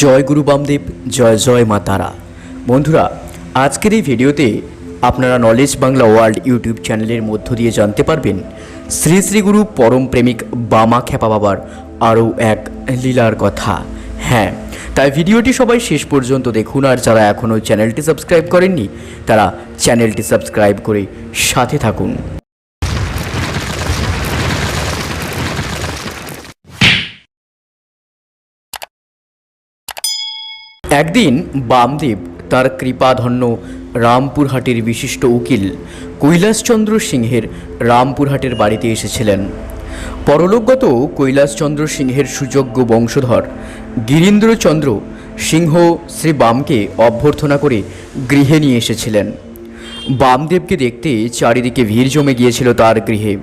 জয় গুরু বামদেব, জয় জয় মা তারা। বন্ধুরা, আজকের এই ভিডিওতে আপনারা নলেজ বাংলা ওয়ার্ল্ড ইউটিউব চ্যানেলের মধ্য দিয়ে জানতে পারবেন শ্রী শ্রী গুরু পরম প্রেমিক বামা খেপা বাবার আরও এক লীলার কথা। হ্যাঁ তাই ভিডিওটি সবাই শেষ পর্যন্ত দেখুন আর যারা এখনও চ্যানেলটি সাবস্ক্রাইব করেননি, তারা চ্যানেলটি সাবস্ক্রাইব করে সাথে থাকুন। একদিন বামদেব তার কৃপাধন্য রামপুরহাটের বিশিষ্ট উকিল কৈলাসচন্দ্র সিংহের রামপুরহাটের বাড়িতে এসেছিলেন। পরলোকগত কৈলাসচন্দ্র সিংহের সুযোগ্য বংশধর গিরীন্দ্রচন্দ্র সিংহ শ্রী বামকে অভ্যর্থনা করে গৃহে নিয়ে এসেছিলেন। বামদেবকে দেখতে চারিদিকে ভিড় জমে গিয়েছিল তার গৃহে।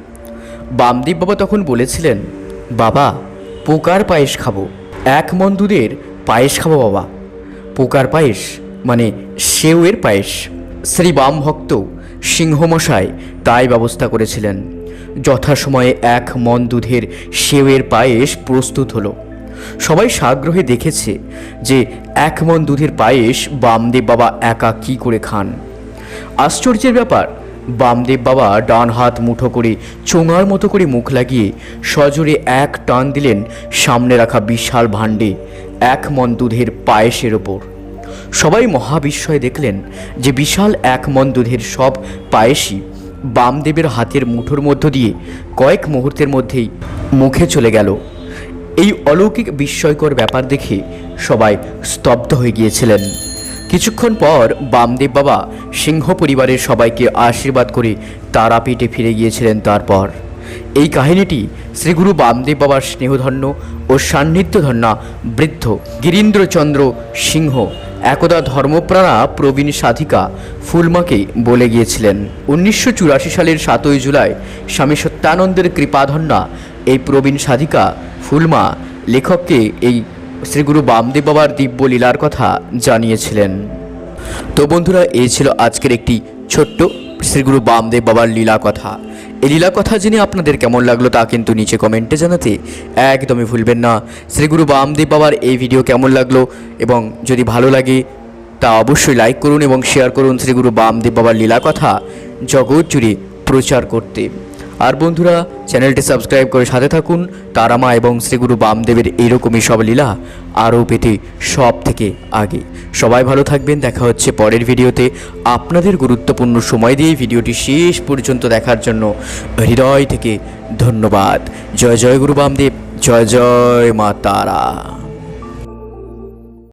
বামদেব বাবা তখন বলেছিলেন, বাবা, পোকার পায়েস খাব। এক মন দুধের পায়েস খাব বাবা। পোকার পায়েস মানে সেউয়ের পায়েস। শ্রী বাম ভক্ত সিংহমশাই তাই ব্যবস্থা করেছিলেন। যথাসময়ে এক মন দুধের সেউয়ের পায়েস প্রস্তুত হলো। সবাই সাগ্রহে দেখেছে যে এক মন দুধের পায়েস বামদেব বাবা একা কি করে খান। আশ্চর্যের ব্যাপার, বামদেব বাবা ডান হাত মুঠো করে চোঙার মতো করে মুখ লাগিয়ে সজোরে এক টান দিলেন সামনে রাখা বিশাল ভাণ্ডে এক মন দুধের পায়েসের ওপর। সবাই মহাবিস্ময়ে দেখলেন যে বিশাল এক মন দুধের সব পায়েসই বামদেবের হাতের মুঠোর মধ্য দিয়ে কয়েক মুহূর্তের মধ্যেই মুখে চলে গেল। এই অলৌকিক বিস্ময়কর ব্যাপার দেখে সবাই স্তব্ধ হয়ে গিয়েছিলেন। কিছুক্ষণ পর বামদেব বাবা সিংহ পরিবারের সবাইকে আশীর্বাদ করে তারাপীঠে ফিরে গিয়েছিলেন তারপর। এই কাহিনীটি শ্রীগুরু বামদেব বাবার স্নেহধন্য ও সান্নিধ্যধন্যা বৃদ্ধ গিরীন্দ্রচন্দ্র সিংহ একদা ধর্মপ্রাণা প্রবীণ সাধিকা ফুলমাকে বলে গিয়েছিলেন। উনিশশো চুরাশি সালের সাতই জুলাই স্বামী সত্যানন্দের কৃপাধন্যা এই প্রবীণ সাধিকা ফুলমা লেখককে এই শ্রীগুরু বামদেব বাবার দিব্য লীলার কথা জানিয়েছিলেন। তো বন্ধুরা, এই ছিল আজকের একটি ছোট্ট শ্রীগুরু বামদেব বাবার লীলা কথা। এই লীলা কথা জেনে আপনাদের কেমন লাগল তা কিন্তু নিচে কমেন্টে জানাতে একদমই ভুলবেন না। শ্রীগুরু বামদেব বাবার এই ভিডিও কেমন লাগল এবং যদি ভালো লাগে তা অবশ্যই লাইক করুন এবং শেয়ার করুন শ্রীগুরু বামদেব বাবার লীলা কথা জগৎ জুড়ে প্রচার করতে। আর বন্ধুরা, চ্যানেলটি সাবস্ক্রাইব করে সাথে থাকুন। তারামা এবং শ্রীগুরু বামদেবের এইরকমই সব লীলা আরও পেতে সব থেকে আগে। সবাই ভালো থাকবেন, দেখা হচ্ছে পরের ভিডিওতে। আপনাদের গুরুত্বপূর্ণ সময় দিয়ে ভিডিওটি শেষ পর্যন্ত দেখার জন্য হৃদয় থেকে ধন্যবাদ। জয় জয় গুরু বামদেব, জয় জয় মা তারা।